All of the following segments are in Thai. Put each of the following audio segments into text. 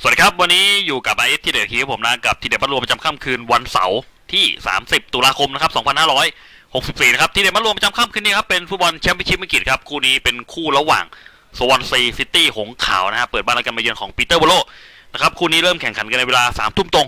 สวัสดีครับวันนี้อยู่กับไอเอสทีเด็ดคีผมนะกับทีเด็ดพัดรวมประจำค่ำคืนวันเสาร์ที่ 30 ตุลาคมนะครับ2564นะครับทีเด็ดพัดรวมประจำค่ำคืนนี้ครับเป็นฟุตบอลแชมเปี้ยนชิพอังกฤษครับคู่นี้เป็นคู่ระหว่างสวอนซีซิตี้หงขาวนะฮะเปิดบ้านแล้วกันมาเยือนของปีเตอร์โบโลนะครับคู่นี้เริ่มแข่งขันกันในเวลา3ทุ่มตรง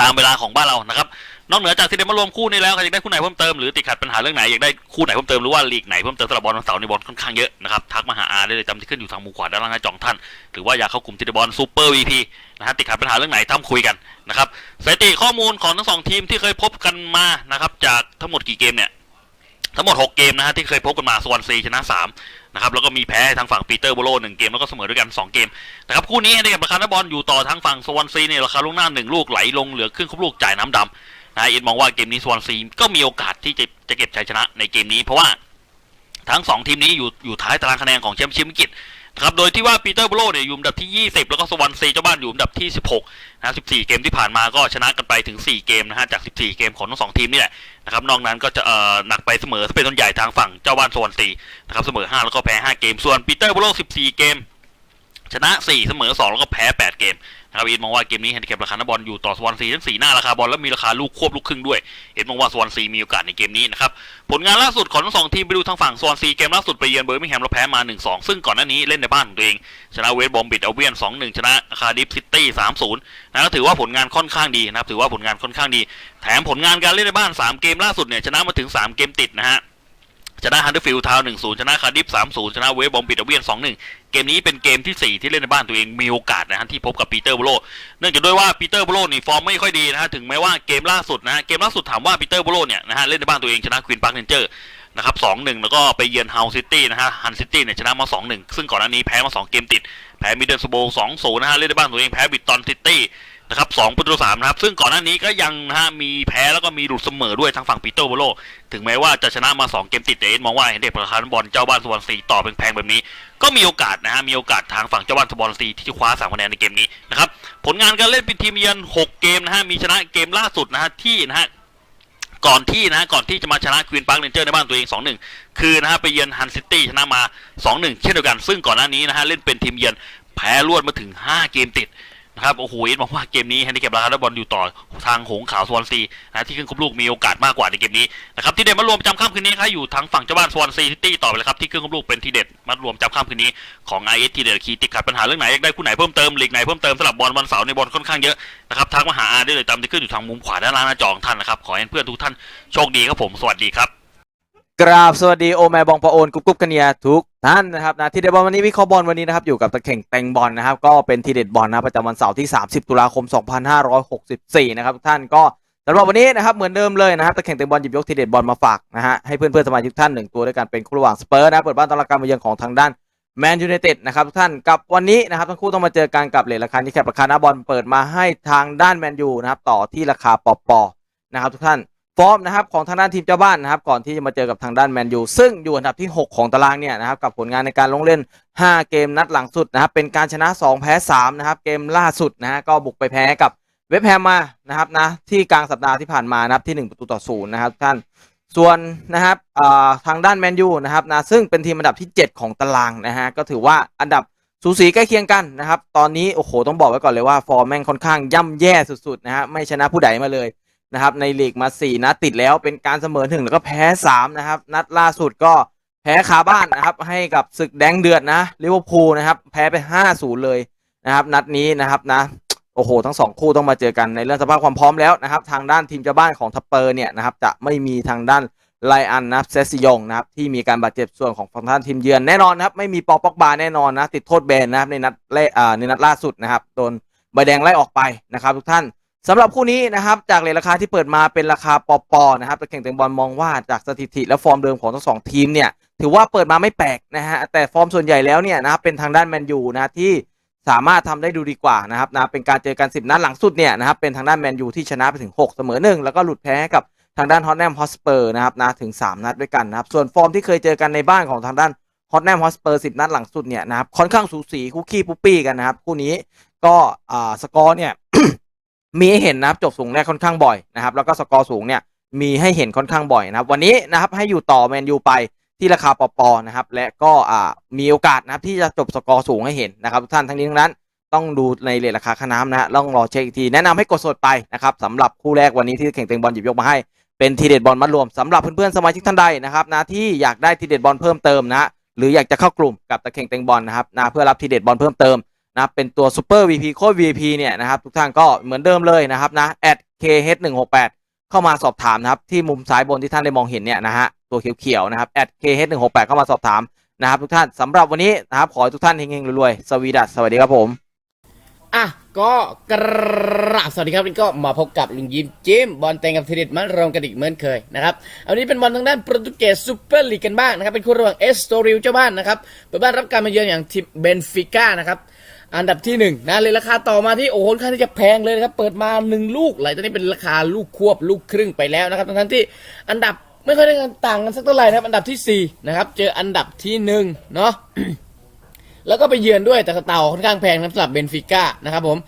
ตามเวลาของบ้านเรานะครับนอกเหนือจากที่ได้มารวมคู่นี้แล้วใครอยากได้คู่ไหนเพิ่มเติมหรือติดขัดปัญหาเรื่องไหนอยากได้คู่ไหนเพิ่มเติมหรือว่าลีกไหนเพิ่มเติมสำหรับบอลวันเสาร์ในบอลค่อนข้างเยอะนะครับทักมาหาอาได้เลยจำที่ขึ้นอยู่ทางมุมขวาด้านล่างหน้าจองท่าน หรือว่าอยากเข้ากลุ่มทีเดบอลซูเปอร์วีพีนะฮะติดขัดปัญหาเรื่องไหนทำคุยกันนะครับสถิติข้อมูลของทั้งสองทีมที่เคยพบกันมานะครับจากทั้งหมดกี่เกมเนี่ย ทั้งหมด 6 เกมนะฮะที่เคยพบกันมาสวอนซีชนะ3นะครับแล้วก็มีแพ้ทางฝั่งปีเตอร์โบโลหนึ่งเกมแล้วก็เสมอด้วยกัน 2 เกมนะครับคู่นี้ในการปราคานักบอลอยู่ต่อทางฝั่งสวอนซีเนี่ยราคาลูกหน้า 1 ลูกไหลลงเหลือครึ่งครบลูกจ่ายน้ำดำนะเอ็นมองว่าเกมนี้สวอนซีก็มีโอกาสที่จะจะเก็บชัยชนะในเกมนี้ เพราะว่าทั้งสองทีมนี้อยู่อยู่ท้ายตารางคะแนนของแชมเปี้ยนชิพอังกฤษ ครับโดยที่ว่าปีเตอร์โบโลเนี่ยอยู่อันดับที่ 20 แล้วก็สวอนซีเจ้าบ้านอยู่อันดับที่ 16นะ14 เกมที่ผ่านมาก็ชนะกันไปถึง 4 เกมนะฮะจาก 14 เกมของทั้งสองทีมนี่แหละนะครับนอกนั้นก็จะเอ่อหนักไปเสมอเป็นต้นใหญ่ทางฝั่งเจ้าบ้านสวอนซีนะครับเสมอ 5 แล้วก็แพ้ 5 เกม ส่วนปีเตอร์โบโล 14 เกม ชนะ 4 เสมอ 2 แล้วก็แพ้ 8 เกม นะครับเอ็นมองว่าเกมนี้แฮนดิแคปราคานักบอลอยู่ต่อสวอนซีทั้ง4หน้าราคาบอลและมีราคาลูกควบลูกครึ่งด้วย เอ็นมองว่าสวอนซีมีโอกาสในเกมนี้นะครับผลงานล่าสุดของทั้งสองทีมไปดูทางฝั่งสวอนซีเกมล่าสุดไปเยือนเบอร์มิงแฮมแล้วแพ้มา 1-2 ซึ่งก่อนหน้านี้เล่นในบ้านของตัวเอง ชนะเวสต์บอมบิดเอาเวียน 2-1 ชนะคาร์ดิฟซิตี้ 3-0 นะก็ถือว่าผลงานค่อนข้างดีนะครับถือว่าผลงานค่อนข้างดี แถมผลงานการเล่นในบ้าน 3 เกมล่าสุดเนี่ยชนะมาถึง 3 เกมติดนะฮะ ชนะฮันเดอร์ฟิลด์ทาวหน์1-0ชนะคาร์ดิฟ3-0ชนะเวสบอมบิดเอาเวียน2-1เกมนี้เป็นเกมที่4ที่เล่นในบ้านตัวเองมีโอกาสนะฮะที่พบกับปีเตอร์โบโลเนื่องจากด้วยว่าปีเตอร์โบโลนี่ฟอร์มไม่ค่อยดีนะฮะถึงแม้ว่าเกมล่าสุดนะฮะเกมล่าสุดถามว่าปีเตอร์โบโลเนี่ยนะฮะเล่นในบ้านตัวเองชนะควีนพาร์คเรนเจอร์นะครับสองหนึ่งแล้วก็ไปเยือนเฮาซิตี้นะฮะฮันซิตี้เนี่ยชนะมาสองหนึ่งซึ่งก่อนหน้านี้แพ้มาสองเกมติดแพ้มิดเดิลสโบสองศูนย์นะฮะเล่นในบ้านตัวเองแพ้บิตตอนซิตี้ นะครับสองประตูสามนะครับซึ่งก่อนหน้านี้ก็ยังนะฮะมีแพ้แล้วก็มีหลุดเสมอด้วยทางฝั่งปีเตอร์โบโล ถึงแม้ว่าจะชนะมา 2 เกมติดแต่เอ็นมองว่าเห็นเด็กประธานบอลเจ้าบ้านสวอนซีต่อเป็นแพงแบบนี้ ก็มีโอกาสนะฮะมีโอกาสทางฝั่งเจ้าบ้านสวอนซีที่จะคว้า3คะแนนในเกมนี้นะครับผลงานการเล่นเป็นทีมเยือน6 เกมนะฮะมีชนะเกมล่าสุดนะฮะที่นะฮะก่อนที่นะฮะก่อนที่จะมาชนะควีนพาร์คเรนเจอร์ในบ้านตัวเอง 2-1 คือนะฮะไปเยือนฮันซิตี้ชนะมา 2-1 เช่นเดียวกัน ซึ่งก่อนหน้านี้นะฮะเล่นเป็นทีมเยือนแพ้รวดมาถึง 5 เกมติด นะครับโอ้โหเอ็นบอกว่าเกมนี้แฮนดิแคปราคานบอลอยู่ต่อทางหงขาวสวอนซีนะที่ขึ้นครบลูกมีโอกาสมากกว่าในเกมนี้นะครับที่เด็ดมารวมจำค่ำคืนนี้ครับอยู่ทางฝั่งเจ้าบ้านสวอนซีซิตี้ต่อไปเลยครับที่ขึ้นครบลูกเป็นทีเด็ดมารวมจำค่ำคืนนี้ของไอเอสทีเด็ดคีติดขัดปัญหาเรื่องไหนอยากได้คู่ไหนเพิ่มเติมลีกไหนเพิ่มเติมสำหรับบอลวันเสาร์ในบอลค่อนข้างเยอะนะครับทักมาหาอาได้เลยตามที่ขึ้นอยู่ทางมุมขวาด้านล่างหน้าจอของท่านนะครับขอให้เพื่อนทุกท่านโชคดีครับผมสวัสดีครับ กราบสวัสดีโอแมบองปะโอนกุ๊บกุ๊บกันเนียทุกท่านนะครับนะที่เด็ดบอลวันนี้วิเคราะห์บอลวันนี้นะครับอยู่กับตะเข่งแตงบอลนะครับก็เป็นทีเด็ดบอลนะประจำวันเสาร์ที่ 30 ตุลาคม 2564 นะครับทุกท่านก็สำหรับวันนี้นะครับเหมือนเดิมเลยนะครับตะเข่งแตงบอลหยิบยกทีเด็ดบอลมาฝากนะฮะให้เพื่อนเพื่อนสมาชิกทุกท่านหนึ่งตัวด้วยกันเป็นคู่ระหว่างสเปอร์นะเปิดบ้านต้อนรับการมาเยือนของทางด้านแมนยูไนเต็ดนะครับทุกท่านกับวันนี้นะครับทั้งคู่ต้องมาเจอกันกับเลทราคาที่แคปราคาหน้าบอลเปิดมาให้ทางด้านแมนยูนะครับต่อที่ราคาปอปอนะครับทุกท่าน ฟอร์มนะครับของทางด้านทีมเจ้าบ้านนะครับก่อนที่จะมาเจอกับทางด้านแมนยูซึ่งอยู่อันดับที่ 6 ของตารางเนี่ยนะครับกับผลงานในการลงเล่น 5 เกมนัดหลังสุดนะครับเป็นการชนะ 2 แพ้3นะครับเกมล่าสุดนะฮะก็บุกไปแพ้กับเว็บแฮมมานะครับนะที่กลางสัปดาห์ที่ผ่านมานะครับที่ 1 ประตูต่อศูนย์นะครับท่านส่วนนะครับอ่าทางด้านแมนยูนะครับนะซึ่งเป็นทีมอันดับที่ 7 ของตารางนะฮะก็ถือว่าอันดับสูสีใกล้เคียงกันนะครับตอนนี้โอ้โหต้องบอกไว้ก่อนเลยว่าฟอร์มแม่งค่อนข้างย่ำแย่สุดๆนะฮะไม่ชนะผู้ใดมาเลย นะครับในลีกมา 4 นัดติดแล้วเป็นการเสมอถึงแล้วก็แพ้ 3 นะครับ นัดล่าสุดก็แพ้คาบ้านนะครับ ให้กับศึกแดงเดือดนะลิเวอร์พูลนะครับ แพ้ไป 5-0 เลยนะครับ นัดนี้นะครับนะโอ้โห ทั้งสองคู่ต้องมาเจอกันในเรื่องสภาพความพร้อมแล้วนะครับ ทางด้านทีมเจ้าบ้านของทัปเปอร์เนี่ยนะครับ จะไม่มีทางด้านไลอันนะครับเซซิยงนะครับ ที่มีการบาดเจ็บส่วนของฝั่งท่านทีมเยือนแน่นอนนะครับ ไม่มีปอปอกบาแน่นอนนะ ติดโทษแบนนะครับในนัดแรกในนัดล่าสุดนะครับโดนใบแดงไล่ออกไปนะครับ ทุกท่าน สำหรับคู่นี้นะครับจากเลทราคาที่เปิดมาเป็นราคาปอปอนะครับตะเข่งเต็งบอลมองว่าจากสถิติและฟอร์มเดิมของทั้งสองทีมเนี่ยถือว่าเปิดมาไม่แปลกนะฮะแต่ฟอร์มส่วนใหญ่แล้วเนี่ยนะครับเป็นทางด้านแมนยูนะที่สามารถทำได้ดูดีกว่านะครับนะเป็นการเจอกัน 10 นัดหลังสุดเนี่ยนะครับเป็นทางด้านแมนยูที่ชนะไปถึง 6 เสมอ1แล้วก็หลุดแพ้กับทางด้านฮอตแนมฮอสเปอร์นะครับนะถึง 3 นัดด้วยกันนะครับส่วนฟอร์มที่เคยเจอกันในบ้านของทางด้านฮอตแนมฮอสเปอร์10นัดหลังสุดเนี่ยนะครับค่อนข้างสูสีคุกกี้ปุ๊ปปี้กันนะครับคู่นี้ก็อ่าสกอร์เนี่ย มีให้เห็นนะครับจบสูงได้ค่อนข้างบ่อยนะครับแล้วก็สกอร์สูงเนี่ยมีให้เห็นค่อนข้างบ่อยนะครับ วันนี้นะครับให้อยู่ต่อแมนยูไปที่ราคาปอปอนะครับและก็อ่ามีโอกาสนะครับที่จะจบสกอร์สูงให้เห็นนะครับทุกท่านทั้งนี้ทั้งนั้นต้องดูในเรทราคาค่าน้ำนะฮะต้องรอเช็คอีกที แนะนำให้กดสดไปนะครับสำหรับคู่แรกวันนี้ที่แข่งเต็งบอลหยิบยกมาให้เป็นทีเด็ดบอลมัดรวมสำหรับเพื่อนๆสมาชิกท่านใดนะครับนะที่อยากได้ทีเด็ดบอลเพิ่มเติมนะฮะหรืออยากจะเข้ากลุ่มกับตะเข่งเต็งบอลนะครับนะเพื่อรับทีเด็ดบอลเพิ่มเติม นะเป็นตัวซูเปอร์ VP โค้ด VP เนี่ยนะครับทุกท่านก็เหมือนเดิมเลยนะครับนะ @kh168 เข้ามาสอบถามนะครับที่มุมซ้ายบนที่ท่านได้มองเห็นเนี่ยนะฮะตัวเขียวๆนะครับ @kh168 เข้ามาสอบถามนะครับทุกท่านสำหรับวันนี้นะครับขอให้ทุกท่านเฮงๆรวยๆสวีดัสสวัสดีครับผมอะก็กราบสวัสดีครับนนี้ก็มาพบกับลุงยิมจิมบอลเตงกับทีเด็ดมารวมกันอีกเหมือนเคยนะครับอาวันนี้เป็นบอลทางด้านโปรตุเกสซูเปอร์ลีกกันบ้างนะครับเป็นคู่ระหว่างเอสโตริลเจ้าบ้านนะครับเปิดบ้านรับการมาเยือนอย่างทีมเบนฟิก้านะครับ อันดับที่หนึ่งนะเลยราคาต่อมาที่โอ้โหค่อนข้างที่จะแพงเลยนะครับ เปิดมาหนึ่งลูกหลตอนนี้เป็นราคาลูกควบลูกครึ่งไปแล้วนะครับทั้งที่อันดับไม่ค่อยได้ต่างกันสักเท่าไหร่นะครับ อันดับที่สี่นะครับเจออันดับที่หนึ่งเนาะแล้วก็ไปเยือนด้วยแต่เต่าค่อนข้างแพงนะครับสำหรับเบนฟิก้านะครับผม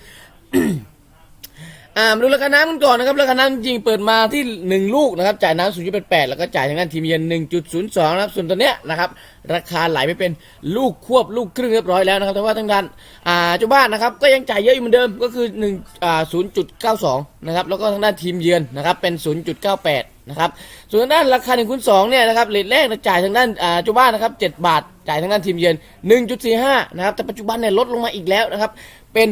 อ่ามาดูราคาน้ำกันก่อนนะครับราคาน้ำจริงเปิดมาที่หนึ่งลูกนะครับจ่ายน้ำศูนย์จุดแปดแล้วก็จ่ายทางด้านทีมเยือนหนึ่งจุดศูนย์สองนะครับส่วนตัวเนี้ยนะครับราคาไหลไปเป็นลูกควบลูกครึ่งเรียบร้อยแล้วนะครับแต่ว่าทางด้านอ่าเจ้าบ้านนะครับก็ยังจ่ายเยอะอยู่เหมือนเดิมก็คือหนึ่งอ่าศูนย์จุดเก้าสองนะครับแล้วก็ทางด้านทีมเยือนนะครับเป็นศูนย์จุดเก้าแปดนะครับส่วนทางด้านราคาหนึ่งคูณสองเนี่ยนะครับเลทแรกจ่ายทางด้านอ่าเจ้าบ้านนะครับเจ็ดบาท จ่ายทางด้านทีมเยือน1.45นะครับแต่ปัจจุบันเนี่ยลดลงมาอีกแล้วนะครับ เป็น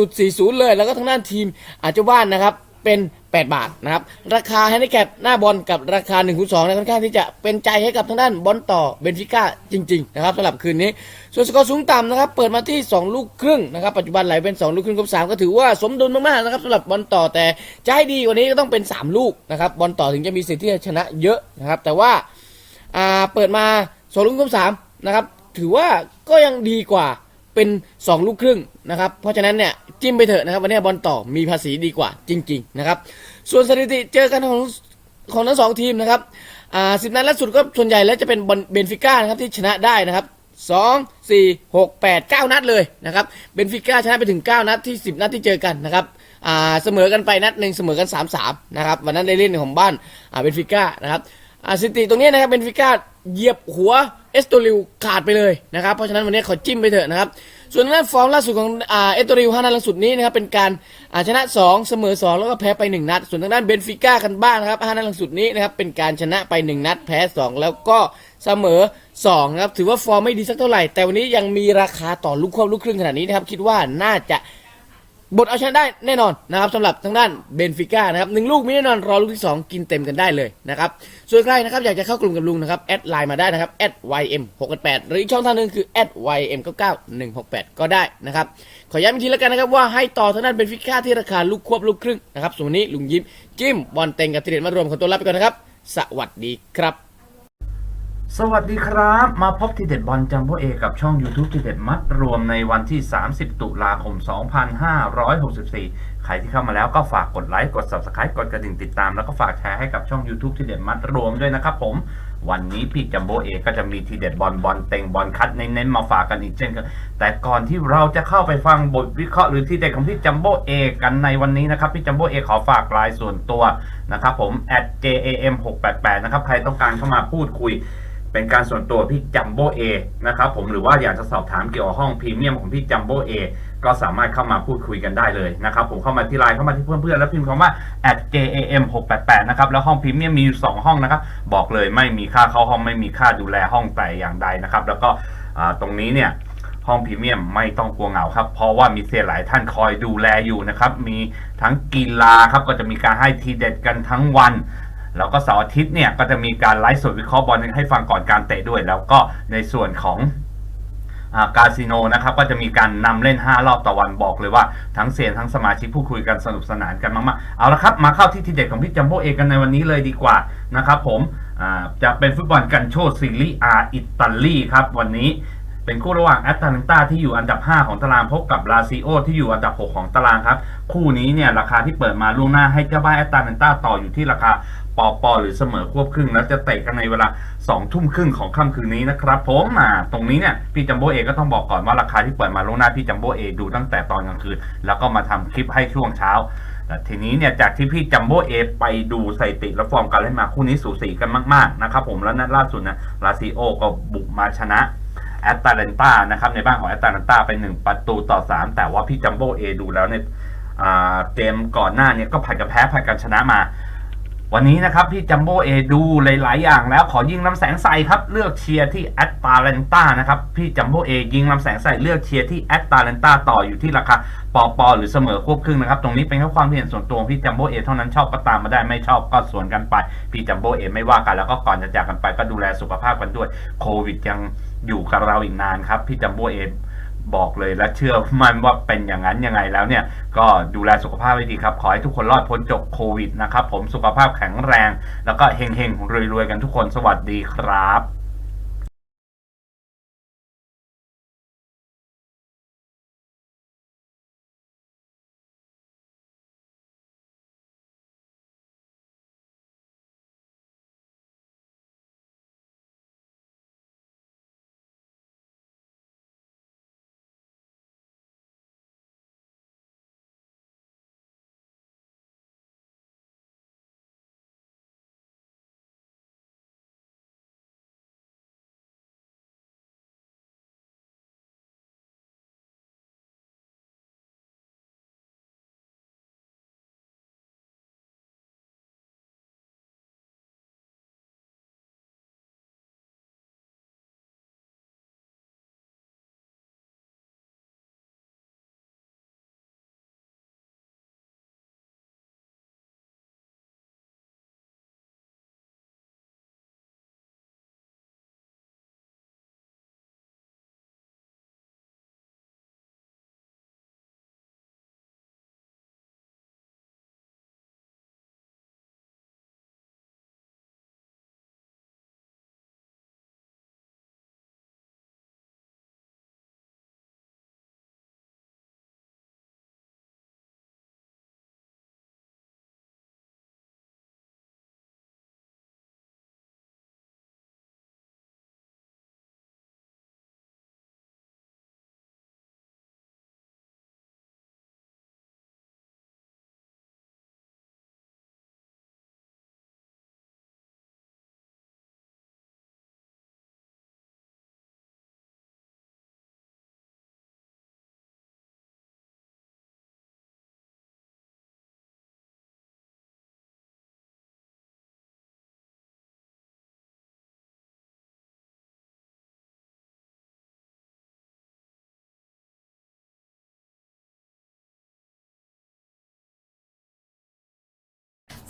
1.40 เลย แล้วก็ทางด้านทีมอาเจ้าบ้านนะครับเป็น 8 บาทนะครับราคาแฮนดิแคปหน้าบอลกับราคา1คูณ2ค่อนข้างที่จะเป็นใจให้กับทางด้านบอลต่อเบนฟิก้าจริงๆนะครับสำหรับคืนนี้ ส่วนสกอร์สูงต่ำนะครับเปิดมาที่ 2 ลูกครึ่งนะครับปัจจุบันไหลเป็น 2 ลูกครึ่งกับ3ก็ถือว่าสมดุลมากๆนะครับสำหรับบอลต่อแต่ให้ดีกว่านี้ก็ต้องเป็น 3 ลูกนะครับบอลต่อถึงจะมีสิทธิ์ที่จะชนะเยอะนะครับแต่ว่าอ่าเปิดมาสองลูกครึ่งสามนะครับถือว่าก็ยังดีกว่า เป็น 2 ลูกครึ่งนะครับ เพราะฉะนั้นเนี่ยจิ้มไปเถอะนะครับ วันนี้บอลต่อมีภาษีดีกว่าจริง ๆ นะครับ ส่วนสถิติเจอกันของของทั้งสองทีมนะครับอ่าสิบนัดล่าสุดก็ส่วนใหญ่แล้วจะเป็นบอลเบนฟิก้านะครับที่ชนะได้นะครับสองสี่หกแปดเก้านัดเลยนะครับเบนฟิก้าชนะไปถึง9นัดที่10นัดที่เจอกันนะครับอ่าเสมอกันไปนัดหนึ่งเสมอกัน3-3นะครับวันนั้นได้เล่นของบ้านอ่าเบนฟิก้านะครับอ่าสถิติตรงนี้นะครับเบนฟิก้าเหยียบหัว เอสโตริลขาดไปเลยนะครับเพราะฉะนั้นวันนี้ขอจิ้มไปเถอะนะครับส่วนทางด้านฟอร์มล่าสุดของอ่าเอสโตริลห้านัดล่าสุดนี้นะครับเป็นการชนะ 2 เสมอ 2 แล้วก็แพ้ไป 1 นัด ส่วนทางด้านเบนฟิก้ากันบ้างนะครับห้านัดล่าสุดนี้นะครับเป็นการชนะไป 1 นัด แพ้ 2 แล้วก็เสมอ2นะครับถือว่าฟอร์มไม่ดีสักเท่าไหร่ แต่วันนี้ยังมีราคาต่อลูกควบลูกครึ่งขนาดนี้นะครับคิดว่าน่าจะ บทเอาชนะได้แน่นอนนะครับสำหรับทางด้านเบนฟิก้านะครับหนึ่งลูกมีแน่นอนรอลูกที่ 2 กินเต็มกันได้เลยนะครับส่วนใครนะครับอยากจะเข้ากลุ่มกับลุงนะครับแอดไลน์มาได้นะครับแอด ym 6 8หรืออีกช่องทางหนึ่งคือแอด ym 9 9 1 6 8 ก็ได้นะครับขอย้ำอีกทีแล้วกันนะครับว่าให้ต่อทางด้านเบนฟิก้าที่ราคาลูกควบลูกครึ่งนะครับส่วนวันนี้ลุงยิ้มจิ้มบอลเต็งกับทีเด็ดมารวมขอตัวลาไปก่อนนะครับสวัสดีครับ สวัสดีครับ มาพบทีเด็ดบอลจัมโบเอกับช่อง YouTube ทีเด็ดมัดรวมในวันที่ 30 ตุลาคม 2564 ใครที่เข้ามาแล้วก็ฝากกดไลค์ กด Subscribe กดกระดิ่งติดตาม แล้วก็ฝากแชร์ให้กับช่อง YouTube ทีเด็ดมัดรวมด้วยนะครับผม วันนี้พี่จัมโบเอก็จะมีทีเด็ดบอลบอลเต็งบอลคัดเน้นๆมาฝากกันอีกเช่นกันแต่ก่อนที่เราจะเข้าไปฟังบทวิเคราะห์หรือทีเด็ดของพี่จัมโบเอกันในวันนี้นะครับพี่จัมโบเอขอฝากไลน์ส่วนตัวนะครับผม @jam 688 นะครับใครต้องการเข้ามาพูดคุย เป็นการส่วนตัวพี่จัมโบ้เอนะครับผมหรือว่าอยากจะสอบถามเกี่ยวกับห้องพรีเมียมของพี่จัมโบ้เอก็สามารถเข้ามาพูดคุยกันได้เลยนะครับผมเข้ามาที่ไลน์เข้ามาที่เพื่อนๆแล้วพิมพ์คำว่า @jam 688นะครับแล้วห้องพรีเมียมมีอยู่สองห้องนะครับบอกเลยไม่มีค่าเข้าห้องไม่มีค่าดูแลห้องแต่อย่างใดนะครับแล้วก็ตรงนี้เนี่ยห้องพรีเมียมไม่ต้องกลัวเหงาครับ เพราะว่ามีเซียนหลายท่านคอยดูแลอยู่นะครับ มีทั้งกีฬาครับก็จะมีการให้ทีเด็ดกันทั้งวัน แล้วก็เสาร์อาทิตย์เนี่ยก็จะมีการไลฟ์สดวิเคราะห์บอลให้ฟังก่อนการเตะด้วย แล้วก็ในส่วนของอากาสิโนนะครับก็จะมีการนำเล่น 5 รอบต่อวันบอกเลยว่าทั้งเซียนทั้งสมาชิกพูดคุยกันสนุกสนานกันมากๆ เอาละครับมาเข้าที่ทีเด็ดของพี่จัมโบ้เอกันในวันนี้เลยดีกว่านะครับผมจะเป็นฟุตบอลกันโชซีรีอาอิตาลีครับวันนี้ เป็นคู่ระหว่างแอตแลนตาที่อยู่อันดับ 5 ของตารางพบกับลาซิโอที่อยู่อันดับ 6 ของตารางครับ คู่นี้เนี่ยราคาที่เปิดมาล่วงหน้าให้เจ้าบ้านแอตแลนตาต่ออยู่ที่ราคาปอปอหรือเสมอควบครึ่ง แล้วจะเตะกันในเวลา 2 ทุ่มครึ่งของค่ำคืนนี้นะครับผมอ่าตรงนี้เนี่ยพี่จัมโบ้เอก็ต้องบอกก่อนว่าราคาที่เปิดมาล่วงหน้าพี่จัมโบ้เอดูตั้งแต่ตอนกลางคืน แล้วก็มาทำคลิปให้ช่วงเช้าแต่ทีนี้เนี่ยจากที่พี่จัมโบ้เอไปดูสถิติและฟอร์มการเล่นมาคู่นี้สูสีกันมากๆนะครับผมแล้วนัดล่าสุดนะลาซิโอก็บุกมาชนะ แอตแลนตานะครับในบ้านของแอตแลนตาไป 1 ประตูต่อ 3 แต่ว่าพี่จัมโบ้เอดูแล้วเนี่ยเกมก่อนหน้าเนี่ยก็ผัดกันแพ้ผัดกันชนะมา วันนี้นะครับพี่จัมโบ้เอดูหลาย ๆ อย่างแล้วขอยิงลำแสงใส่ครับ เลือกเชียร์ที่แอตแลนตานะครับพี่จัมโบ้เอยิงลำแสงใส่เลือกเชียร์ที่แอตแลนตาต่ออยู่ที่ราคาปอปอหรือเสมอควบครึ่งนะครับ ตรงนี้เป็นแค่ความเห็นส่วนตัวพี่จัมโบ้เอเท่านั้นชอบก็ตามมาได้ไม่ชอบก็สวนกันไป พี่จัมโบ้เอไม่ว่ากันแล้วก็ก่อนจะจากกันไปก็ดูแลสุขภาพกันด้วยโควิดยัง อยู่กับเราอีกนานครับ พี่จัมโบ้เอบอกเลยและเชื่อมันว่าเป็นอย่างนั้นยังไงแล้วเนี่ย ก็ดูแลสุขภาพให้ดีครับ ขอให้ทุกคนรอดพ้นจบโควิดนะครับ ผมสุขภาพแข็งแรง แล้วก็เฮงๆรวยๆกันทุกคนสวัสดีครับ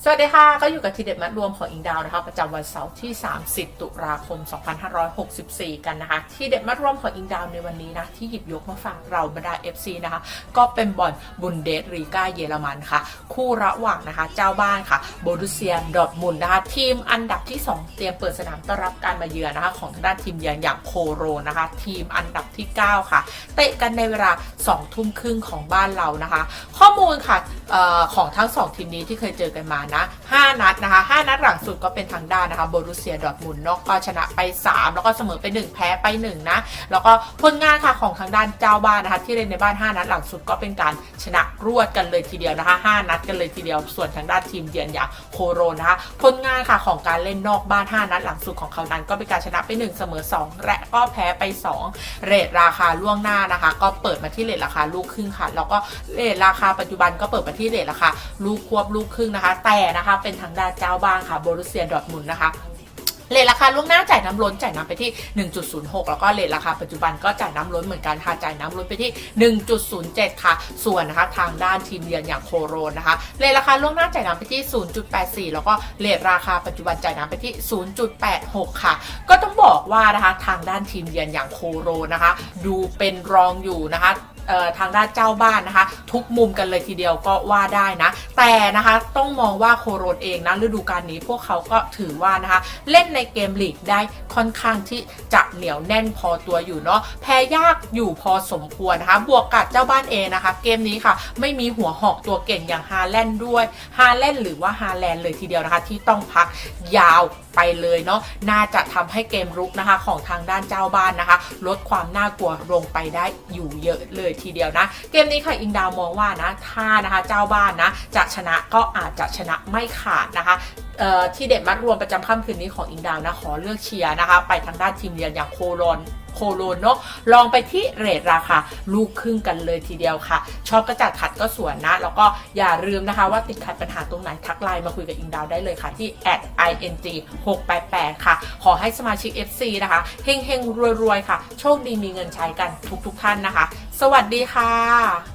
สวัสดีค่ะ ก็อยู่กับทีเด็ดมัดรวมของอิงดาวนะคะประจำวันเสาร์ที่ 30 ตุลาคม 2564 กันนะคะ ทีเด็ดมัดรวมของอิงดาวในวันนี้นะที่หยิบยกมาฝากเราบรรดา FC นะคะ ก็เป็นบอลบุนเดสรีกาเยอรมันค่ะ คู่ระหว่างนะคะเจ้าบ้านค่ะโบรุเซียดอร์ทมุนนะคะ ทีมอันดับที่ 2 เตรียมเปิดสนามต้อนรับการมาเยือนนะคะ ของทางด้านทีมเยือนอย่างโคโรนะคะ ทีมอันดับที่ 9 ค่ะ เตะกันในเวลา2ทุ่มครึ่งของบ้านเรานะคะ ข้อมูลค่ะออของทั้ง 2 ทีมนี้ที่เคยเจอกันมานะ 5 นัดนะคะ 5 นัดหลังสุดก็เป็นทางด้านนะคะโบรุเซียดอร์ทมุนด์เนอะก็ชนะไป 3 แล้วก็เสมอไป 1 แพ้ไป 1 นะ แล้วก็ผลงานค่ะของทางด้านเจ้าบ้านนะคะ ที่เล่นในบ้าน 5 นัดหลังสุดก็เป็นการชนะรวดกันเลยทีเดียวนะคะ 5 นัดกันเลยทีเดียว ส่วนทางด้านทีมเยือนอย่างโคโรนะคะผลงานค่ะของการเล่นนอกบ้าน 5 นัดหลังสุดของเขานั้น ก็เป็นการชนะไป 1 เสมอ 2 และก็แพ้ไป 2 เรทราคาล่วงหน้านะคะ ก็เปิดมาที่เรทราคาลูกครึ่งค่ะ แล้วก็เรทราคาปัจจุบันก็เปิดมาที่เรทราคาลูกควบลูกครึ่งนะคะ แต่นะคะ เป็นทางด้านเจ้าบ้านค่ะโบรุเซียดอร์ทมุนนะคะเลทราคาล่วงหน้าจ่ายน้ำล้นจ่ายน้ำไปที่ 1.06 แล้วก็เลทราคาปัจจุบันก็จ่ายน้ำล้นเหมือนกันค่ะจ่ายน้ำล้นไปที่ 1.07 ค่ะ ส่วนนะคะทางด้านทีมเยือนอย่างโคโรนนะคะเลทราคาล่วงหน้าจ่ายน้ำไปที่ 0.84 แล้วก็เลทราคาปัจจุบันจ่ายน้ำไปที่ 0.86 ค่ะ ก็ต้องบอกว่านะคะทางด้านทีมเยือนอย่างโคโรนะคะ ดูเป็นรองอยู่นะคะ ทางด้านเจ้าบ้านนะคะ ทุกมุมกันเลยทีเดียวก็ว่าได้นะ แต่นะคะต้องมองว่าโคโรนเองนะฤดูกาลนี้พวกเขาก็ถือว่านะคะ เล่นในเกมลีกได้ค่อนข้างที่จะเหนียวแน่นพอตัวอยู่เนาะแพ้ยากอยู่พอสมควรนะคะ บวกกับเจ้าบ้านเองนะคะ เกมนี้ค่ะ ไม่มีหัวหอกตัวเก่งอย่างฮาแลนด์ด้วยฮาแลนด์หรือว่าฮาแลนด์เลยทีเดียวนะคะ ที่ต้องพักยาวไปเลยเนาะน่าจะทำให้เกมรุกนะคะของทางด้านเจ้าบ้านนะคะ ลดความน่ากลัวลงไปได้อยู่เยอะเลยทีเดียวนะ เกมนี้ค่ะอิงดาวมองว่านะถ้านะคะเจ้าบ้านนะจะชนะก็อาจจะชนะไม่ขาดนะคะ ที่เด็ดมัดรวมประจำค่ำคืนนี้ของอิงดาวนะขอเลือกเชียร์นะคะ ไปทางด้านทีมเยือนอย่างโคโลนโคโลนเนาะลองไปที่เรทราคาลูกครึ่งกันเลยทีเดียวค่ะ ชอบก็จัดขัดก็สวนนะ แล้วก็อย่าลืมนะคะว่าติดขัดปัญหาตรงไหนทักไลน์มาคุยกับอิงดาวได้เลยค่ะ ที่ @ing 688ค่ะ ขอให้สมาชิก FC นะคะเฮงๆรวยๆ ค่ะ โชคดีมีเงินใช้กันทุกๆท่านนะคะ สวัสดีค่ะ